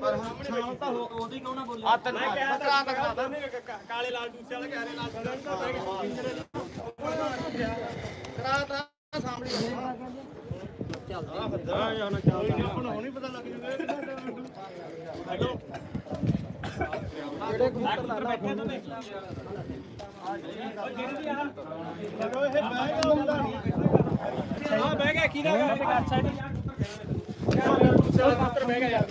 ਪਰ ਹੁਣ ਸ਼ਾਮ ਤਾਂ ਹੋ- ਉਹਦੀ ਕਿਉਂ ਨਾ ਬੋਲੇ ਆ ਤੈਨੂੰ ਕਰਾ ਤੱਕ ਕਾਲੇ ਲਾਲ ਦੂਸਰੇ ਵਾਲਾ ਰਹੇ ਲਾਲ ਕਰਾ ਤਾ ਸਾਹਮਣੇ ਹਾਂ ਬਹਿ ਗਿਆ ਕੀ ਦਾ ਕਰ ਸਾਈਡ ਪੁੱਤਰ ਬਹਿ ਗਿਆ ਯਾਰ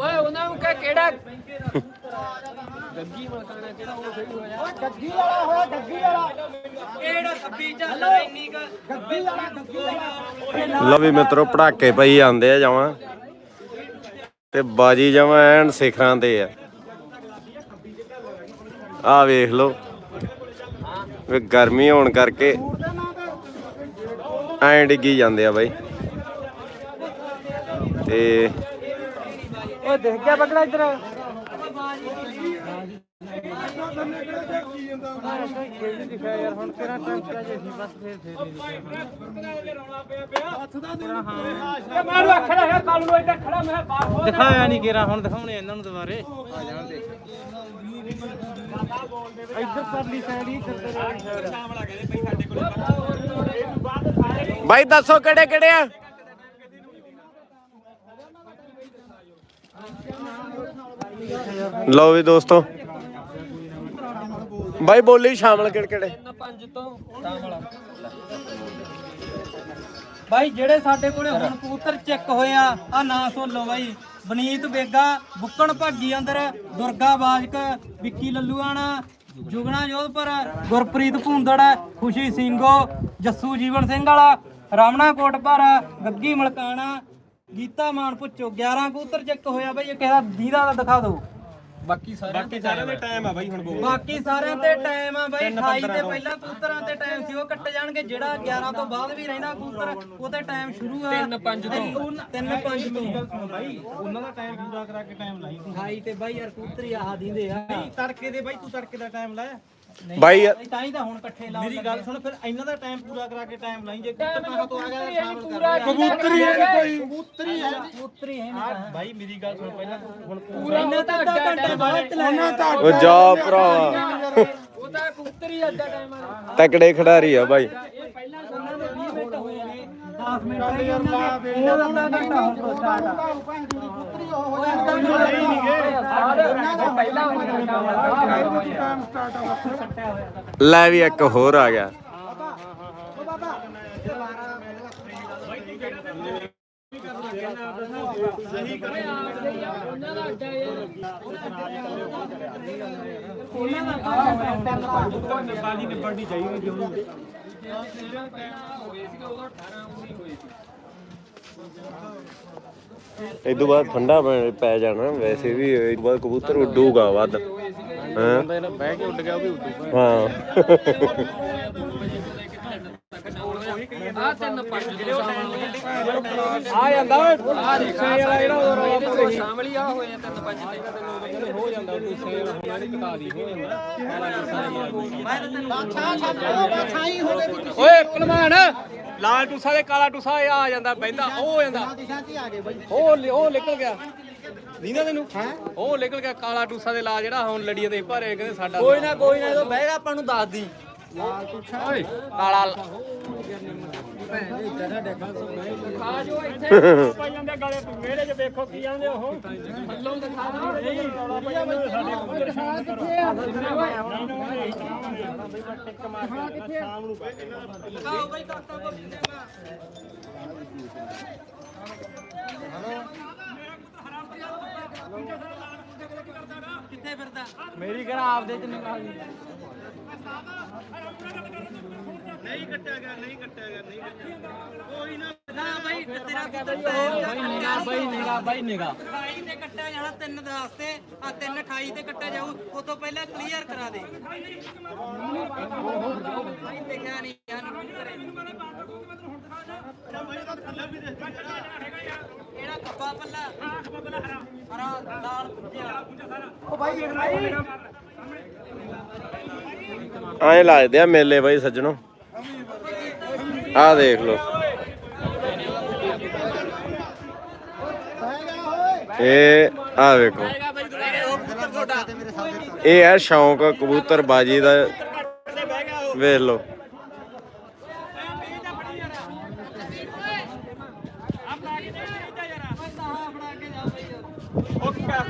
ਓਏ ਉਹਨਾਂ ਨੂੰ ਕਹ ਕਿਹੜਾ? ਗੱਗੀ ਮਲਕਾਣਾ ਕਿਹੜਾ ਉਹ ਸਹੀ ਹੋਇਆ ਗੱਗੀ ਵਾਲਾ ਹੋਇਆ ਗੱਗੀ ਵਾਲਾ ਕਿਹੜਾ ਖੱਬੀ ਚੱਲ ਇੰਨੀ ਕ? ਗੱਗੀ ਵਾਲਾ ਗੱਗੀ ਵਾਲਾ। ਲਓ ਵੀ ਮਿੱਤਰੋ ਪੜਾਕੇ ਪਈ ਜਾਂਦੇ ਆ ਜਮਾਂ। ਤੇ ਬਾਜੀ ਜਮਾਂ ਐਨ ਸਿਖਰਾਂ ਤੇ ਆ। ਆ ਵੇਖ ਲਓ। ਵੀ ਗਰਮੀ ਹੋਣ ਕਰਕੇ ਐਂ ਡਿੱਗੀ ਜਾਂਦੇ ਆ ਬਾਈ। ਤੇ ਓਏ ਦੇਖ ਗਿਆ ਬਗੜਾ ਇੱਧਰ। ਯਾਰ ਹੁਣ ਤੇਰਾ ਟੈਂਕਰਾ ਜੇ ਸੀ ਬਸ ਫੇਰ ਫੇਰ ਇਹ ਦਿਖਾਇਆ ਨਹੀਂ ਕਿਰਾ ਹੁਣ, ਦਿਖਾਉਣੇ ਇਹਨਾਂ ਨੂੰ ਦੁਬਾਰੇ। ਆ ਜਾਣ ਦੇ ਇੱਧਰ ਪਰਲੀ ਸਾਈਡ ਹੀ ਇੱਧਰ ਸ਼ਾਮ ਵਾਲਾ ਬਾਈ, ਦੱਸੋ ਕਿਹੜੇ ਕਿਹੜੇ ਆ? ਲਓ ਵੀ ਦੋਸਤੋ। ਬਾਈ ਬੋਲੀ ਸ਼ਾਮਲ ਕਿਹੜੇ ਕਿਹੜੇ? ਪੰਜ ਤੋਂ ਵਾਲਾ ਬਾਈ ਜਿਹੜੇ ਸਾਡੇ ਕੋਲੇ ਹੁਣ ਕਬੂਤਰ ਚੈੱਕ ਹੋਇਆ ਆ ਨਾਂ ਸੁਣ ਲਓ ਬਾਈ। ਬਨੀਤ ਬੇਗਾ, ਬੁੱਕਣ ਭਾਗੀ ਅੰਦਰ, ਦੁਰਗਾ ਬਾਜਕ, ਵਿੱਕੀ ਲੱਲੂਆਣਾ ਜੁਗਣਾ ਜੋਧਪੁਰ, ਗੁਰਪ੍ਰੀਤ ਭੁੰਦੜ, ਖੁਸ਼ੀ ਸਿੰਘੋ, ਜੱਸੂ ਜੀਵਨ ਸਿੰਘ ਵਾਲਾ ਰਾਮਣਾ ਕੋਟਪੁਰ ਗੱਗੀ ਮਲਕਾਣਾ, ਗੀਤਾ ਮਾਨ ਪੁੱਛੋ 11 ਕਬੂਤਰ ਚੈੱਕ ਹੋਇਆ ਬਾਈ। ਇਹ ਕਿਹਦਾ ਦੀਦਾ ਦਾ ਦਿਖਾ ਦਿਓ। ਬਾਕੀ ਸਾਰਿਆਂ ਬਾਕੀ ਸਾਰਿਆਂ ਦੇ ਟਾਈਮ ਆ। ਬਾਈ ਹੁਣ ਬੋਲ। ਬਾਕੀ ਸਾਰਿਆਂ ਤੇ ਟਾਈਮ ਆ ਬਾਈ 28 ਤੇ ਪਹਿਲਾਂ ਕਬੂਤਰਾਂ ਤੇ ਟਾਈਮ ਸੀ ਉਹ ਕੱਟੇ ਜਾਣਗੇ। ਜਿਹੜਾ 11 ਤੋਂ ਬਾਅਦ ਵੀ ਰਹਿਣਾ ਕਬੂਤਰ ਉਹਤੇ ਟਾਈਮ ਸ਼ੁਰੂ ਆ। 3 5 ਤੋਂ। 3 5 ਤੋਂ ਬਾਈ ਉਹਨਾਂ ਦਾ ਟਾਈਮ ਪੂਰਾ ਕਰਾ ਕੇ ਟਾਈਮ ਲਾਈ 28 ਤੇ ਬਾਈ ਯਾਰ ਕਬੂਤਰ ਆਹ ਦਿੰਦੇ ਆ। ਤੜਕੇ ਦੇ ਬਾਈ ਤੂੰ ਤੜਕੇ ਦਾ ਟਾਈਮ ਲਾਇਆ। ਬਾਈ ਤਾਂ ਹੀ ਤਾਂ ਹੁਣ ਇਕੱਠੇ ਲਾ ਮੇਰੀ ਗੱਲ ਸੁਣ ਫਿਰ ਇਹਨਾਂ ਦਾ ਟਾਈਮ ਪੂਰਾ ਕਰਾ ਕੇ ਟਾਈਮ ਲਾਈ ਜੇ ਕੁੱਤਾ ਤੋਂ ਆ ਗਿਆ ਸ਼ਾਮਲ ਕਰ ਕਬੂਤਰੀ ਹੈ ਕੋਈ। ਕਬੂਤਰੀ ਹੈ ਕਬੂਤਰੀ ਹੈ ਨਹੀਂ ਬਾਈ ਮੇਰੀ ਗੱਲ ਸੁਣ ਪਹਿਲਾਂ ਹੁਣ ਪੂਰਾ ਇਹਨਾਂ ਤਾਂ ਅੱਧਾ ਘੰਟਾ ਬਾਅਦ ਚਲਾਇਆ ਉਹ ਜਾ ਭਰਾਵਾ ਉਹ ਤਾਂ ਕਬੂਤਰੀ ਅੱਧਾ ਟਾਈਮ ਆ। ਤਕੜੇ ਖਿਡਾਰੀ ਆ ਬਾਈ ਪਹਿਲਾਂ ਉਹਨਾਂ ਦੇ 20 ਮਿੰਟ ਹੋਏ ਨੇ 10 ਮਿੰਟ ਰਹਿ ਗਏ ਉਹਨਾਂ ਦੇ। ਇਹਨਾਂ ਦਾ। ਅੱਧਾ ਘੰਟਾ ਹੁਣ ਤੋਂ ਸਟਾਰਟ ਆ ਲੈ ਵੀ ਇੱਕ ਹੋਰ ਆ ਗਿਆ। ਬਾਜੀ ਨਿਬੜਨੀ ਚਾਹੀਦੀ ਜੋ ਇਹ ਤੋਂ ਬਾਅਦ ਠੰਡਾ ਪੈ- ਪੈ ਜਾਣਾ ਵੈਸੇ ਵੀ ਇਹ ਤੋਂ ਬਾਅਦ ਕਬੂਤਰ ਉੱਡੂਗਾ ਵੱਧ ਹਾਂ? ਬਹਿ ਕੇ ਉੱਡ ਗਿਆ ਉਹ ਵੀ ਉੱਡੂ ਹਾਂ। ਆ ਤਿੰਨ ਪੰਜ ਤੋਂ ਆ ਜਾਂਦਾ ਓਏ ਆ ਰਿਕਸ਼ੇ ਵਾਲਾ ਜਿਹੜਾ ਉਹ ਰੌਲਾ ਪਾ ਸ਼ਾਮਲ ਹੀ ਆ ਹੋਏ ਆ ਤਿੰਨ ਪੰਜ ਤੇ ਹੋ ਜਾਂਦਾ ਕੋਈ ਹੋਣਾ ਨਹੀਂ ਕਟਾ ਦੀ ਹੋ ਜਾਂਦਾ ਓਏ ਪਹਿਲਵਾਨ, ਲਾਲ ਟੂਸਾ ਦੇ ਕਾਲਾ ਟੂਸਾ, ਇਹ ਆ ਜਾਂਦਾ ਬੈਂਦਾ ਉਹ ਹੋ ਜਾਂਦਾ। ਉਹ ਉਹ ਨਿਕਲ ਗਿਆ। ਨੀਨਾ ਤੈਨੂੰ? ਉਹ ਨਿਕਲ ਗਿਆ ਕਾਲਾ ਟੂਸਾ ਦੇ ਲਾ ਜਿਹੜਾ ਹੁਣ ਲੜੀਆਂ ਦੇ ਭਰੇ, ਕਹਿੰਦੇ ਸਾਡਾ ਕੋਈ ਨਾ ਕੋਈ ਨਾ, ਜਦੋਂ ਬਹਿਗਾ ਆਪਾਂ ਨੂੰ ਦੱਸ ਦੀ। ਓਏ ਕਾਲਾ ਆ ਜੋ ਇੱਥੇ ਪਾਈ ਜਾਂਦੇ ਗਾਲੇ ਮੇਰੇ ਚ ਵੇਖੋ ਕੀ ਆਂਦੇ ਉਹ ਥੱਲੋਂ ਦਿਖਾ ਨਹੀਂ ਰੌਲਾ ਪਾਈ ਜਾਂਦੇ ਸਾਡੇ ਕਬੂਤਰ ਸ਼ਾਮ ਕਰੋ ਦਿਖਾਓ ਬਈ ਕਾਕਾ ਕੋ ਕਿੱਥੇ ਫਿਰਦਾ ਮੇਰੀ ਘਰ ਆਪਦੇ ਚ ਨਿਕਾ ਨਹੀਂ ਕੱਟਿਆ ਗਿਆ ਨਹੀਂ ਕੱਟਿਆ ਗਿਆ ਨਹੀਂ ਕੱਟਿਆ ਕੋਈ ਨਾ ਨਾ ਬਾਈ ਤੇਰਾ ਕਬੂਤਰ ਬਾਈ ਨਿਗਾ ਬਾਈ ਨਿਗਾ ਬਾਈ ਨਿਗਾ 28 ਤੇ ਕੱਟਿਆ ਜਾਣਾ ਤਿੰਨ ਦੇ ਵਾਸਤੇ ਆ ਤਿੰਨ 28 ਤੇ ਕੱਟਿਆ ਜਾਊ ਉਹ ਤੋਂ ਪਹਿਲਾਂ ਕਲੀਅਰ ਕਰਾ ਦੇ ਬਾਈ ਦੇਖਿਆ ਨਹੀਂ ਯਾਰ ਇਹੜਾ ਕੱਪਾ ਪੱਲਾ ਹਰਾ ਦਾਲ ਭੁੱਜਿਆ ਐਂ ਲੱਗਦੇ ਆ ਮੇਲੇ ਬਾਈ ਸੱਜਣੋ। ਆਹ ਦੇਖ ਲਓ। ਇਹ ਆ ਵੇਖੋ। ਇਹ ਹੈ ਸ਼ੌਂਕ ਕਬੂਤਰ ਬਾਜੀ ਦਾ। ਵੇਖ ਲਓ।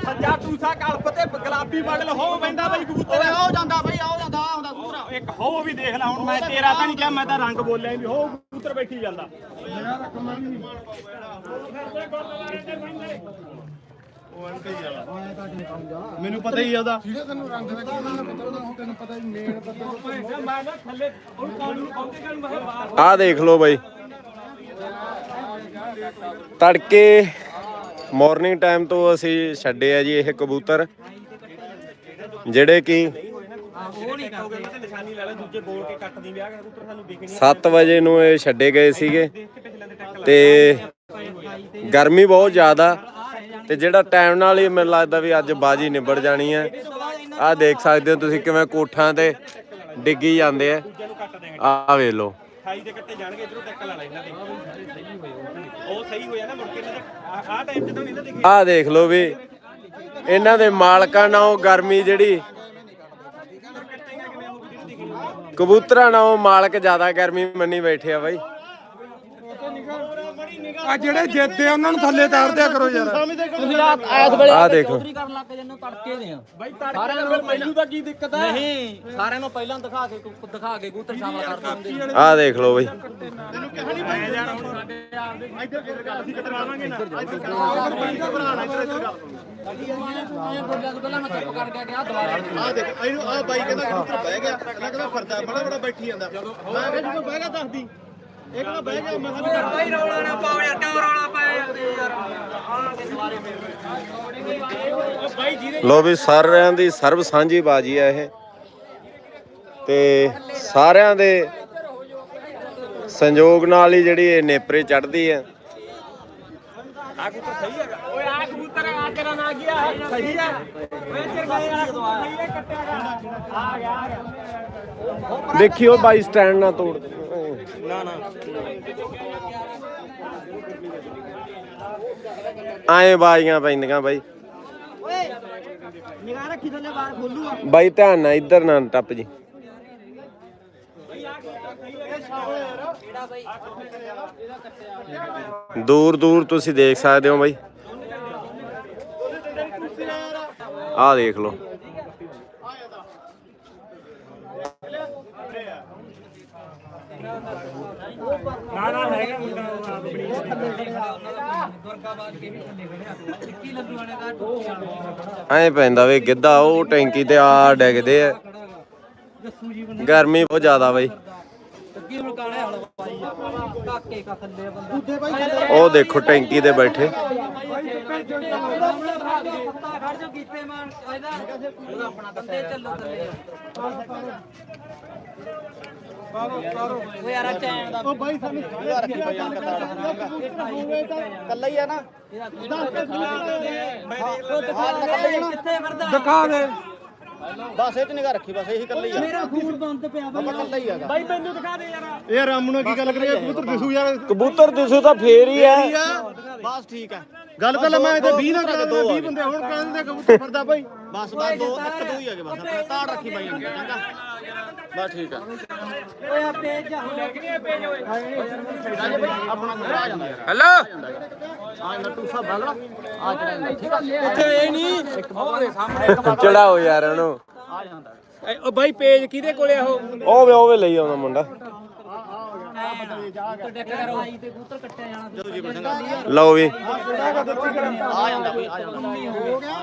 ਸੱਜਾ ਟੂਸਾ ਕਲਪ ਤੇ ਗੁਲਾਬੀ ਬਗਲ ਹੋ ਬੈਂਦਾ ਬਈ ਕਬੂਤਰ। ਹੋ ਜਾਂਦਾ ਬਈ ਹੋ ਜਾਂਦਾ ਆ ਹੁੰਦਾ ਪੂਰਾ ਇੱਕ ਹੋ ਵੀ ਦੇਖ ਲੈ ਹੁਣ ਮੈਂ ਤੇਰਾ ਤਾਂ ਨਹੀਂ ਕਿਹਾ ਮੈਂ ਤਾਂ ਰੰਗ ਬੋਲਿਆ ਵੀ ਹੋ ਕਬੂਤਰ ਬੈਠੀ ਜਾਂਦਾ। ਮੈਨੂੰ ਪਤਾ ਹੀ ਆ ਉਹਦਾ। ਆਹ ਦੇਖ ਲਓ ਬਾਈ। ਤੜਕੇ ਮਾਰਨਿੰਗ ਟਾਈਮ ਤੋਂ ਅਸੀਂ ਛੱਡੇ ਆ ਜੀ ਇਹ ਕਬੂਤਰ ਜਿਹੜੇ ਕਿ ਉਹ ਨਹੀਂ ਕਰਦੇ ਨਿਸ਼ਾਨੀ ਲੈ ਲੈ ਦੂਜੇ ਬੋਲ ਕੇ ਕੱਟ ਦੀ ਵਿਆਹ ਕਬੂਤਰ ਸਾਨੂੰ ਦਿਖ 7 ਵਜੇ ਨੂੰ ਇਹ ਛੱਡੇ ਗਏ ਸੀਗੇ। ਤੇ ਗਰਮੀ ਬਹੁਤ ਜ਼ਿਆਦਾ ਤੇ ਜਿਹੜਾ ਟਾਈਮ ਨਾਲ ਹੀ ਮੈਨੂੰ ਲੱਗਦਾ ਵੀ ਅੱਜ ਬਾਜੀ ਨਿਬੜ ਜਾਣੀ ਹੈ। ਆਹ ਦੇਖ ਸਕਦੇ ਹੋ ਤੁਸੀਂ ਕਿਵੇਂ ਕੋਠਾਂ ਤੇ ਡਿੱਗੀ ਜਾਂਦੇ ਆ। ਆਹ ਵੇਖ ਲਓ। 28 ਦੇ ਕੱਟੇ ਜਾਣਗੇ ਇਧਰੋਂ ਟੱਕ ਲਾ ਲੈ ਇਹਨਾਂ ਦੇ। ਉਹ ਸਹੀ ਹੋਇਆ ਨਾ ਮੁੜ ਕੇ ਇਹਨਾਂ ਦੇ ਆਹ ਟਾਈਮ ਤੇ ਤਾਂ ਨਹੀਂ ਨਾ ਦਿਖੇ। ਆਹ ਦੇਖ ਲਓ ਵੀ ਇਹਨਾਂ ਦੇ ਮਾਲਕਾਂ ਨਾਲੋਂ ਗਰਮੀ ਜਿਹੜੀ ਕਬੂਤਰਾਂ ਨਾਲੋਂ ਮਾਲਕ ਜ਼ਿਆਦਾ ਗਰਮੀ ਮੰਨੀ ਬੈਠੇ ਆ ਬਾਈ। ਆ ਜਿਹੜੇ ਜਿੱਤੇ ਆ ਉਹਨਾਂ ਨੂੰ ਥੱਲੇ ਤਾਰ ਦਿਆ ਕਰੋ ਯਾਰ। ਤੁਸੀਂ ਆ ਇਸ ਵੇਲੇ ਆਹ ਦੇਖੋ। ਚੌਧਰੀ ਕਰਨ ਲੱਗ ਜੰਨੂ ਤੜਕੇ ਦੇ ਆ। ਬਾਈ ਸਾਰਿਆਂ ਨੂੰ ਮੈਨੂੰ ਤਾਂ ਕੀ ਦਿੱਕਤ ਹੈ ਨਹੀਂ ਸਾਰਿਆਂ ਨੂੰ ਪਹਿਲਾਂ ਦਿਖਾ ਕੇ ਦਿਖਾ ਕੇ ਕਬੂਤਰ ਸ਼ਾਮਲ ਕਰ ਦਿੰਦੇ ਆਹ ਦੇਖ ਲਓ ਬਾਈ। ਅਸੀਂ ਕਟਵਾਵਾਂਗੇ ਨਾ ਪਹਿਲਾਂ ਮੈਂ ਚੁੱਪ ਕਰ ਗਿਆ ਕਿ ਆ ਦੁਬਾਰਾ ਆ ਦੇਖ ਇਹਨੂੰ ਆ ਬਾਈ ਕਹਿੰਦਾ ਕਬੂਤਰ ਬਹਿ ਗਿਆ ਕਹਿੰਦਾ ਫਰਦਾ ਬੜਾ ਬੜਾ ਬੈਠੀ ਜਾਂਦਾ। ਮੈਂ ਕਿਹਾ ਜਦੋਂ ਬਹਿ ਗਿਆ ਦੱਸਦੀ। ਇਹ ਕਹਿੰਦਾ ਬਹਿ ਗਿਆ ਮੈਂ ਕਿਹਾ ਭਾਈ ਰੌਲਾ ਨਾ ਪਾਓ ਯਾਰ ਕਿਉਂ ਰੌਲਾ ਪਾਇਆ ਯਾਰ ਤੇ ਲੋ ਵੀ ਸਾਰਿਆਂ ਦੀ ਸਰਬ ਸਾਂਝੀ ਬਾਜੀ ਆ ਇਹ। ਤੇ ਸਾਰਿਆਂ ਦੇ ਸੰਯੋਗ ਨਾਲ ਹੀ ਜਿਹੜੀ ਇਹ ਨੇਪਰੇ ਚੜਦੀ ਹੈ ਓਏ ਆ ਕਬੂਤਰ ਆ ਤੇਰਾ ਨਾ ਗਿਆ ਸਹੀ ਆ। ਓਏ ਚਿਰ ਗਏ ਆ ਕਬੂਤਰ ਕੱਟਿਆ ਗਾ ਆ ਗਿਆ ਆ ਗਿਆ। ਦੇਖਿਓ ਬਾਈ ਸਟੈਂਡ ਨਾ ਤੋੜ ਦੇ। ਨਾ ਨਾ। ਆਏ ਬਾਜੀਆਂ ਪੈਂਦੀਆਂ ਬਾਈ। ਨਿਗਾਹ ਰੱਖੀ ਥੱਲੇ ਬਾਹਰ ਖੋਲੂਗਾ ਬਾਈ ਧਿਆਨ ਨਾਲ ਇੱਧਰ ਨਾ ਟੱਪ ਜੀ। ਦੂਰ ਦੂਰ ਤੁਸੀਂ ਦੇਖ ਸਕਦੇ ਹੋ ਬਾਈ। ਆਹ ਦੇਖ ਲਓ। ਨਾ ਨਾ ਹੈਗਾ ਮੁੰਡਾ ਦੁਰਗਾਬਾਦ ਕੇ ਵੀ ਥੱਲੇ ਖੜਿਆ। ਸਿੱਕੀ ਲੱਡੂ ਵਾਲੇ ਦਾ ਐਂ ਪੈਂਦਾ ਵੇ ਗਿੱਧਾ, ਉਹ ਟੈਂਕੀ ਤੇ ਆ ਡਿੱਗਦੇ ਆ। ਗਰਮੀ ਬਹੁਤ ਜ਼ਿਆਦਾ ਬਾਈ। ਉਹ ਦੇਖੋ ਟੈਂਕੀ ਤੇ ਬੈਠੇ। ਆਪਣਾ ਉਹ ਯਾਰ ਚੈਨ ਦਾ ਉਹ ਬਾਈ ਸਾਨੂੰ ਰੱਖੀ ਬਾਈ ਅੰਕਲ ਕੱਲਾ ਹੀ ਆ ਨਾ। ਕਿੱਥੇ ਫਿਰਦਾ? ਦਿਖਾ ਦੇ। ਬਸ ਇਹ ਚ ਨਿਗਾ ਰੱਖੀ ਬਸ ਇਹੀ ਕੱਲਾ ਹੀ ਆ। ਮੇਰਾ ਖੂਨ ਬੰਦ ਪਿਆ ਵਾ ਕੱਲਾ ਹੀ ਹੈਗਾ ਬਾਈ ਮੈਨੂੰ ਦਿਖਾ ਦੇ ਯਾਰ। ਯਾਰ ਰਾਮੂ ਨਾਲ ਕੀ ਗੱਲ ਕਰੀਏ? ਕਬੂਤਰ ਦਿਸੂ ਯਾਰ। ਕਬੂਤਰ ਦਿਸੂ ਤਾਂ ਫੇਰ ਹੀ ਆ। ਬਸ ਠੀਕ ਹੈ ਗੱਲ ਤਾਂ ਮੈਂ ਇੱਥੇ 20 ਨਾ ਕਰਾਂ 20 ਬੰਦੇ ਹੁਣ ਕਹਿੰਦੇ ਕਬੂਤਰ ਫਿਰਦਾ ਬਾਈ। ਬਸ ਬਸ ਦੋ ਇੱਕ ਦੋ ਹੀ ਹੈਗੇ ਬਸ ਆਪਣੇ ਤਾੜ ਰੱਖੀ ਬਾਈ ਅੰਕਲ ਚੰਗਾ। ਬਸ ਠੀਕ ਆ। ਓਏ ਆ ਪੇਜ ਜਾ। ਰਾਜੇ ਬਾਈ ਆਪਣਾ ਮੁੰਡਾ ਆ ਜਾਂਦਾ ਯਾਰ। ਹੈਲੋ? ਆ ਨੱਟੂ ਸਾਹਿਬ ਬਲ ਆ ਜਿਹੜਾ ਠੀਕ ਆ? ਉੱਥੇ ਇਹ ਨਹੀਂ ਉਹਦੇ ਸਾਹਮਣੇ ਚੜਾਓ ਯਾਰ ਉਹਨੂੰ ਆ ਜਾਂਦਾ। ਉਹ ਬਾਈ ਪੇਜ ਕਿਹਦੇ ਕੋਲੇ ਆ ਉਹ? ਉਹ ਵੇ ਉਹ ਵੇ ਲਈ ਆਉਂਦਾ ਮੁੰਡਾ ਟੱਕ ਕਰੋ ਆਈ ਤੇ ਕਬੂਤਰ ਕੱਟਿਆ ਜਾਣਾ ਜਦੋਂ ਜੀ ਬਸੰਗਾ ਲਓ ਵੀ।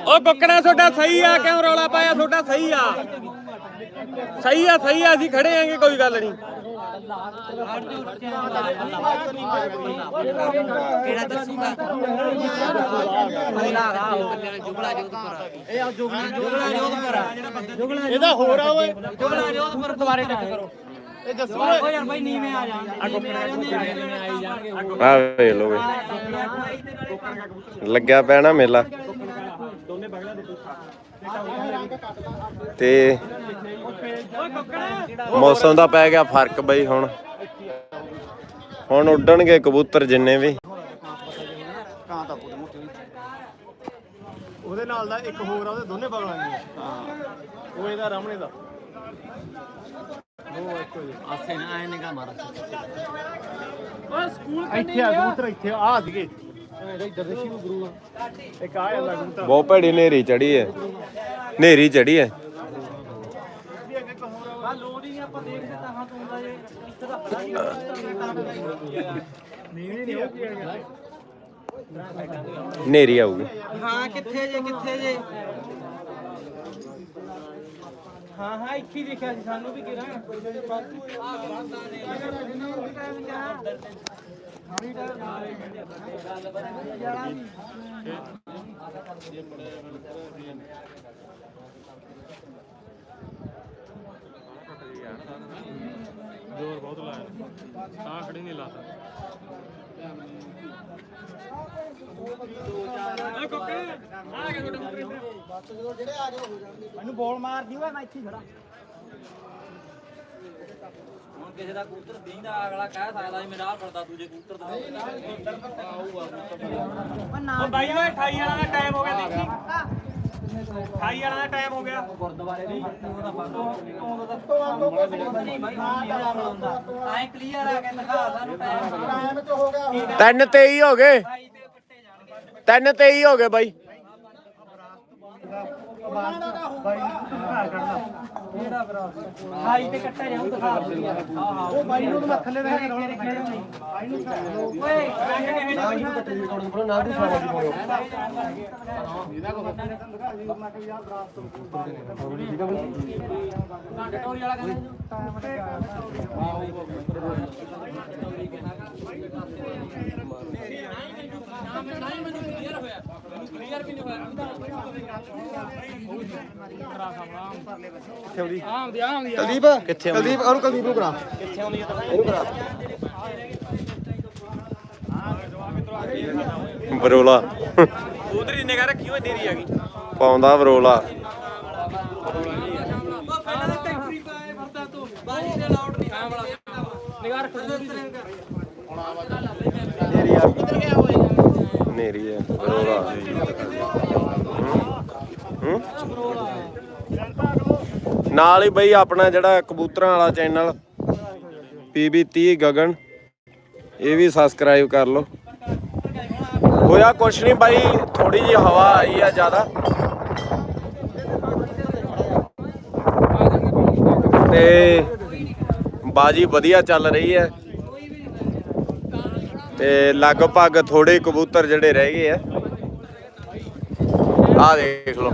ਉਹ ਬੱਕਰਾ ਤੁਹਾਡਾ ਸਹੀ ਆ ਕਿਉਂ ਰੌਲਾ ਪਾਇਆ? ਤੁਹਾਡਾ ਸਹੀ ਆ। ਸਹੀ ਆ ਸਹੀ ਆ ਅਸੀਂ ਖੜੇ ਆਂਗੇ ਕੋਈ ਗੱਲ ਨਹੀਂ। ਕਿਹੜਾ ਦੱਸੂਗਾ ਪਹਿਲਾ ਆ ਜੁਗਲਾ ਜੋਧਪੁਰ। ਇਹ ਆ ਜੁਗਲਾ ਜੁਗਲਾ ਜੋਧਪੁਰ। ਜੁਗਲਾ ਇਹਦਾ ਹੋਰ ਆ ਓਏ। ਜੁਗਲਾ ਜੋਧਪੁਰ ਦੁਬਾਰੇ ਟੱਕ ਕਰੋ। ਇਹ ਦੱਸੋ। ਓ ਯਾਰ ਬਾਈ ਨੀਵੇਂ ਆ ਜਾਣ ਨੀਵੇਂ ਆ ਜਾਂਦੇ ਆ ਵੇ ਲੋ ਵੇ ਲੱਗਿਆ ਪਿਆ ਨਾ ਮੇਲਾ। ਤੇ ਮੌਸਮ ਦਾ ਪੈ ਗਿਆ ਫ਼ਰਕ ਬਈ ਹੁਣ। ਹੁਣ ਉੱਡਣਗੇ ਕਬੂਤਰ ਜਿੰਨੇ ਵੀ। ਉਹਦੇ ਨਾਲ ਦਾ ਇੱਕ ਹੋਰ ਆ ਉਹਦੇ ਦੋਨੇ ਬਗਲਾਂ ਦੀ ਹਾਂ ਉਹ ਇਹਦਾ ਰਮਣੇ ਦਾ। ਇੱਥੇ ਆ ਕਬੂਤਰ ਇੱਥੇ ਆ ਸੀਗੇ। ਇੱਧਰ ਦੇਖੀ ਨੂੰ ਗੁਰੂ ਇੱਕ ਆ ਜਾਂਦਾ ਕਬੂਤਰ। ਬਹੁਤ ਭੈੜੀ ਨੇਰੀ ਚੜੀ ਹੈ ਨੇਰੀ ਚੜੀ ਹੈ ਲੋੜ ਹੀ ਨਹੀਂ ਆਪਾਂ ਦੇਖਦੇ ਤਾਂ ਹਾਂ ਤੂੰ ਦਾ ਜੇ ਇੱਥੇ ਦਾ ਨੇਰੀ ਆਊਗੀ। ਹਾਂ ਕਿੱਥੇ ਜੇ ਕਿੱਥੇ ਜੇ? ਹਾਂ ਹਾਂ ਇੱਥੇ ਹੀ ਦੇਖਿਆ ਸੀ ਸਾਨੂੰ ਵੀ ਕਿਰਾਂ ਜ਼ੋਰ ਬਹੁਤ ਲਾਇਆ। ਸਾਹ ਖੜੀ ਨਹੀਂ ਲਾਤਾ। ਮੈਨੂੰ ਬੋਲ ਮਾਰਦੀ ਓਏ ਮੈਂ ਇੱਥੇ ਹੀ ਖੜਾ ਹੁਣ ਕਿਸੇ ਦਾ ਕਬੂਤਰ ਦੀਂਦਾ ਅਗਲਾ ਕਹਿ ਸਕਦਾ ਸੀ ਮੇਰਾ ਫੜਦਾ ਦੂਜੇ ਕਬੂਤਰ ਦਾ ਉਹ ਬਾਈ ਓਏ 28 ਵਾਲਾ ਦਾ ਟਾਈਮ ਹੋ ਗਿਆ ਦੇਖੀ 28 ਵਾਲਾ ਦਾ ਟਾਈਮ ਹੋ ਗਿਆ ਗੁਰਦੁਆਰੇ ਨਹੀਂ ਉਹਦਾ ਨਹੀਂ ਬਾਈ ਐ ਕਲੀਅਰ ਆ ਕੇ ਦਿਖਾ ਸਾਨੂੰ ਟਾਈਮ ਤਿੰਨ ਤੇਈ ਹੋ ਗਏ ਭਾਈ ਤੇ ਕੱਟੇ ਜਾਣਗੇ ਤਿੰਨ ਤੇਈ ਹੋ ਗਏ ਬਾਈ ਕਿਹੜਾ ਭਰਾ? ਭਾਈ ਤੇ ਕੱਟੇ ਜਾਉ ਦਿਖਾ ਹਾਂ ਹਾਂ ਉਹ ਬਾਈ ਨੂੰ ਮੈਂ ਥੱਲੇ ਰਹਿ ਕੇ ਬਾਈ ਨੂੰ ਓਏ ਬਾਈ ਨੂੰ ਕੱਟੇ ਕੁਲਦੀਪ ਕਿੱਥੇ ਕੁਲਦੀਪ ਉਹਨੂੰ ਕੁਲਦੀਪ ਨੂੰ ਕਰਾ। ਬਰੋਲਾ। ਉਧਰ ਹੀ ਨਿਗਾ ਰੱਖੀ ਓਏ ਤੇਰੀ ਆ ਗਈ ਪਾਉਂਦਾ ਬਰੋਲਾ। ਪਹਿਲਾਂ ਤਾਂ ਟੈਂਕਰੀ ਪਾਏ ਵਰਤਾ ਤੂੰ ਬਾਜੀ ਦੇ ਹੈ। ਬਰੋਲਾ ਹੂੰ? ਨਾਲ ਹੀ ਬਈ ਆਪਣਾ ਜਿਹੜਾ ਕਬੂਤਰਾਂ ਵਾਲਾ ਚੈਨਲ ਪੀਬੀ 30 ਗਗਨ, ਇਹ ਵੀ ਸਬਸਕ੍ਰਾਈਬ ਕਰ ਲਓ। ਹੋਇਆ ਕੁਛ ਨਹੀਂ ਬਾਈ ਥੋੜੀ ਜਿਹੀ ਹਵਾ ਆਈ ਆ ਜ਼ਿਆਦਾ। ਤੇ ਬਾਜੀ ਵਧੀਆ ਚੱਲ ਰਹੀ ਹੈ। ਤੇ ਲਗਭਗ ਥੋੜੇ ਕਬੂਤਰ ਜਿਹੜੇ ਰਹਿ ਗਏ ਆ। ਆ ਦੇਖ ਲਓ।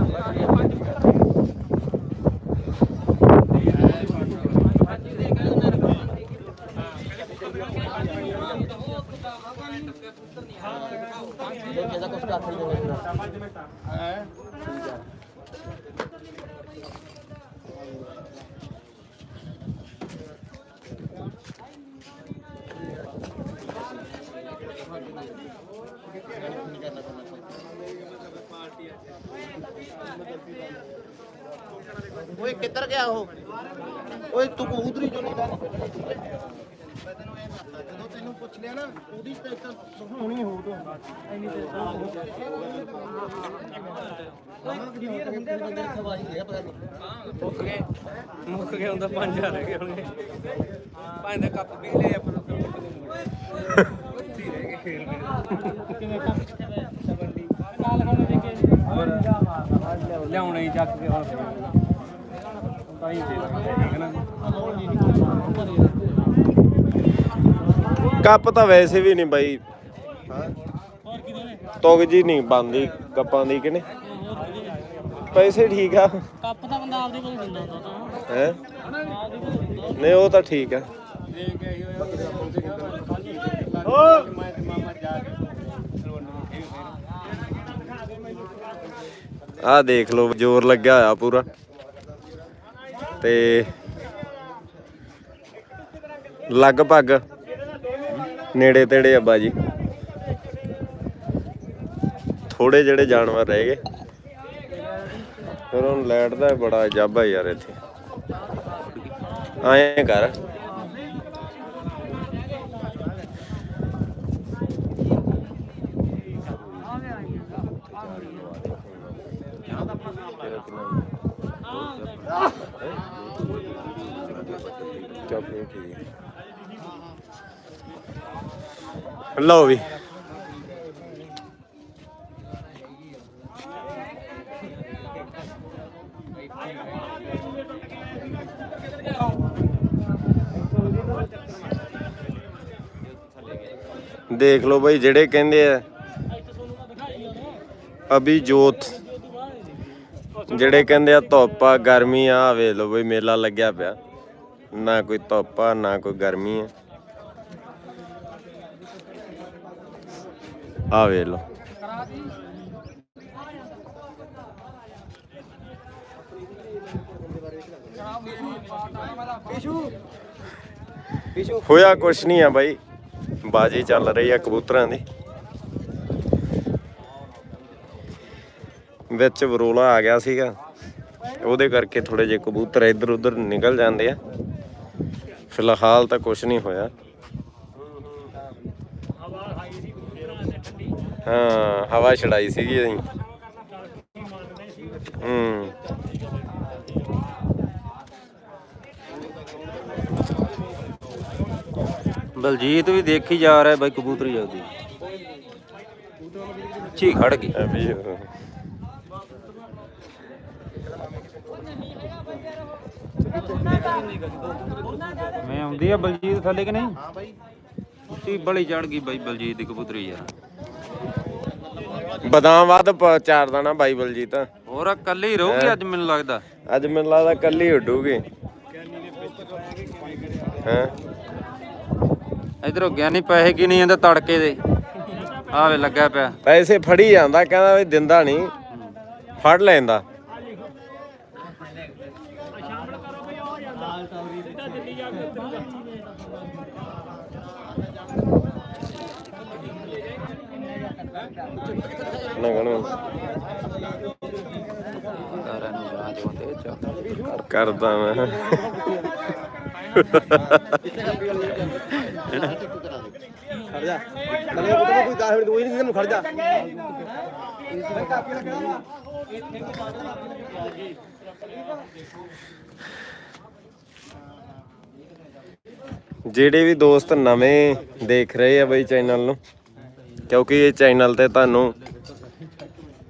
ਓਏ ਕਿੱਧਰ ਗਿਆ ਉਹ? ਓਏ ਤੂੰ ਕਬੂਤਰੀ ਚੋਂ ਨਹੀਂ। ਜਦੋਂ ਤੈਨੂੰ ਪੁੱਛ ਲਿਆ ਨਾ ਉਹਦੀ ਤੇ ਤਾਂ। ਸੁਣੀ ਹੋ ਤੂੰ ਮੁੱਕ ਗਏ। ਮੁੱਕ ਗਏ ਹੁੰਦਾ 5000 ਰਹਿ ਗਏ ਹੋਣਗੇ ਪੰਜ ਦੇ ਕੱਪ ਵੀ ਲਏ ਆਪਾਂ ਉੱਥੇ ਰਹਿ ਗਏ ਖੇਲ ਮੇਰੇ ਲਿਆਉਣਾ ਹੀ ਚੱਕ ਕੇ ਹੁਣ ਤਾਂ ਹੀ ਦੇ ਦਾਂਗੇ ਨਾ ਕੱਪ ਤਾਂ ਵੈਸੇ ਵੀ ਨਹੀਂ ਬਾਈ। ਤੁਗ ਜੀ ਨਹੀਂ ਬੰਦੀ ਕੱਪਾਂ ਦੀ ਕਿਨੇ ਪੈਸੇ ਠੀਕ ਆ। ਕੱਪ ਤਾਂ ਬੰਦਾ ਆਪਦੇ ਕੋਲ ਦਿੰਦਾ ਹੁੰਦਾ ਤਾਂ। ਹੈ? ਨਹੀਂ ਉਹ ਤਾਂ ਠੀਕ ਆ। ਆਹ ਦੇਖ ਲਓ, ਜ਼ੋਰ ਲੱਗਿਆ ਹੋਇਆ ਪੂਰਾ। ਤੇ ਲਗਭਗ ਨੇੜੇ ਤੇੜੇ ਆ ਬਾਜੀ। ਥੋੜੇ ਜਿਹੜੇ ਜਾਨਵਰ ਰਹਿ ਗਏ। ਫਿਰ ਹੁਣ ਲਾਈਟ ਦਾ ਬੜਾ ਜਾਬਾ ਯਾਰ ਇੱਥੇ। ਆਏ ਕਰ। ਚੱਲ ਠੀਕ ਹੈ ਲਓ ਵੀ। ਦੇਖ ਲਓ ਭਾਈ ਜਿਹੜੇ ਕਹਿੰਦੇ ਆ। ਅਭੀ ਜੋਤ ਜਿਹੜੇ ਕਹਿੰਦੇ ਆ ਧੁੱਪ ਆ ਗਰਮੀ ਆ ਆਹ ਵੇਖ ਲਓ ਬਈ ਮੇਲਾ ਲੱਗਿਆ ਪਿਆ। ਨਾ ਕੋਈ ਧੁੱਪ ਆ ਨਾ ਕੋਈ ਗਰਮੀ ਆ। ਆ ਵੇਖ ਲਓ। ਹੋਇਆ ਕੁਛ ਨਹੀਂ ਆ ਬਾਈ। ਬਾਜੀ ਚੱਲ ਰਹੀ ਆ ਕਬੂਤਰਾਂ ਦੀ। ਵਿੱਚ ਵਰੋਲਾ ਆ ਗਿਆ ਸੀਗਾ। ਉਹਦੇ ਕਰਕੇ ਥੋੜੇ ਜਿਹੇ ਕਬੂਤਰ ਇੱਧਰ ਉੱਧਰ ਨਿਕਲ ਜਾਂਦੇ ਆ। ਫਿਲਹਾਲ ਤਾਂ ਕੁਛ ਨਹੀਂ ਹੋਇਆ। ਹਾਂ ਹਵਾ ਛੜਾਈ ਸੀਗੀ ਅਸੀਂ। ਹੂੰ। ਬਲਜੀਤ ਵੀ ਦੇਖੀ ਜਾ ਰਿਹਾ ਬਾਈ ਕਬੂਤਰੀ ਆਉਦੀ ਛੀ ਖੜ ਗਈ ਇਹ ਵੀ ਮੈਂ ਆਉਂਦੀ ਆ ਬਲਜੀਤ ਥੱਲੇ ਕਿ ਨਹੀਂ? ਹਾਂ ਬਾਈ ਉੱਚੀ ਬੜੀ ਚੜ ਗਈ ਬਾਈ ਬਲਜੀਤ ਦੀ ਕਬੂਤਰੀ ਯਾਰ। ਬਦਾਮ ਵੱਧ ਚਾਰ ਦਾਣਾ ਬਾਈਬਲ ਜੀ ਤਾਂ ਹੋਰ ਕੱਲੀ ਰਹੂਗੀ ਅੱਜ ਮੈਨੂੰ ਲੱਗਦਾ। ਅੱਜ ਮੈਨੂੰ ਲੱਗਦਾ ਕੱਲੀ ਉੱਡੂਗੀ। ਹਾਂ? ਇਧਰੋਂ ਗਿਆਨੀ ਪੈਸੇ ਕੀ ਨਹੀਂ ਜਾਂਦੇ ਤੜਕੇ ਦੇ। ਆਵੇ ਲੱਗਾ ਪਿਆ। ਪੈਸੇ ਫੜੀ ਜਾਂਦਾ ਕਹਿੰਦਾ ਵੀ ਦਿੰਦਾ ਨਹੀਂ। ਫੜ ਲੈਂਦਾ। ਨਾ ਗਣੋ ਕਰਦਾ ਮੈਂ। ਖੜ ਜਾ ਨਵੇਂ ਪੁੱਤ ਕੋਈ 10 ਮਿੰਟ ਕੋਈ ਨਹੀਂ ਤੈਨੂੰ ਖੜ ਜਾ ਜਿਹੜੇ ਵੀ ਦੋਸਤ ਨਵੇਂ ਦੇਖ ਰਹੇ ਆ ਬਈ ਚੈਨਲ ਨੂੰ, ਕਿਉਂਕਿ ਇਹ ਚੈਨਲ ਤੇ ਤੁਹਾਨੂੰ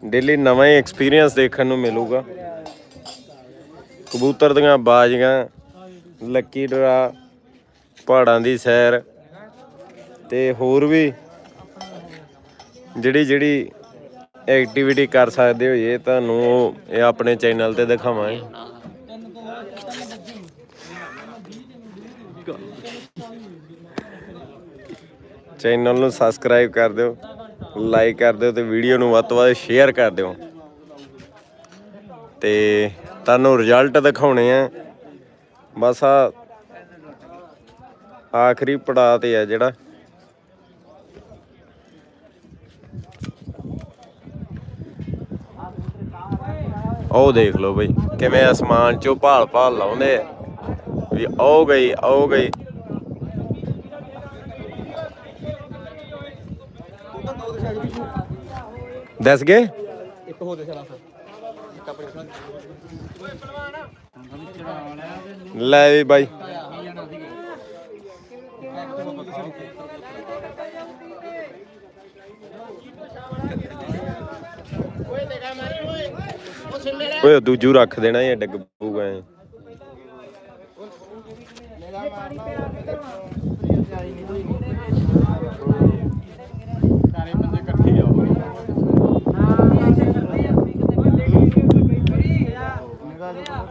ਡੇਲੀ ਨਵਾਂ ਹੀ ਐਕਸਪੀਰੀਅੰਸ ਦੇਖਣ ਨੂੰ ਮਿਲੂਗਾ। ਕਬੂਤਰ ਦੀਆਂ ਬਾਜ਼ੀਆਂ, ਲੱਕੀ ਡਰਾ, ਪਹਾੜਾਂ ਦੀ ਸੈਰ ਤੇ ਹੋਰ ਵੀ ਜਿਹੜੀ ਜਿਹੜੀ ਐਕਟੀਵਿਟੀ ਕਰ ਸਕਦੇ ਹੋ ਇਹ ਤੁਹਾਨੂੰ ਉਹ ਇਹ ਆਪਣੇ ਚੈਨਲ ਤੇ ਦਿਖਾਵਾਂਗੇ। ਚੈਨਲ ਨੂੰ ਸਬਸਕ੍ਰਾਈਬ ਕਰ ਦਿਓ। ਲਾਈਕ ਕਰ ਦਿਓ ਤੇ ਵੀਡੀਓ ਨੂੰ ਵੱਧ ਤੋਂ ਵੱਧ ਸ਼ੇਅਰ ਕਰ ਦਿਓ। ਤੇ ਤੁਹਾਨੂੰ ਰਿਜ਼ਲਟ ਦਿਖਾਉਣੇ ਆ। ਬਸ ਆ ਆਖਰੀ ਪੜਾਅ ਤੇ ਆ ਜਿਹੜਾ। ਉਹ ਦੇਖ ਲਓ ਬਈ, ਕਿਵੇਂ ਅਸਮਾਨ ਚੋਂ ਭਾਲ ਭਾਲ ਲਾਉਂਦੇ ਆ। ਵੀ ਆਉ ਗਈ ਆਉ ਗਈ। ਦੱਸ ਗਏ? ਇੱਕ ਹੋ ਦੇ ਚਲਾ ਲੈ ਵੀ ਬਾਈ। ਓਏ ਦੂਜੂ ਰੱਖ ਦੇਣਾ ਇਹ ਡਿੱਗ ਪਊਗਾ ਐਂ। Bye.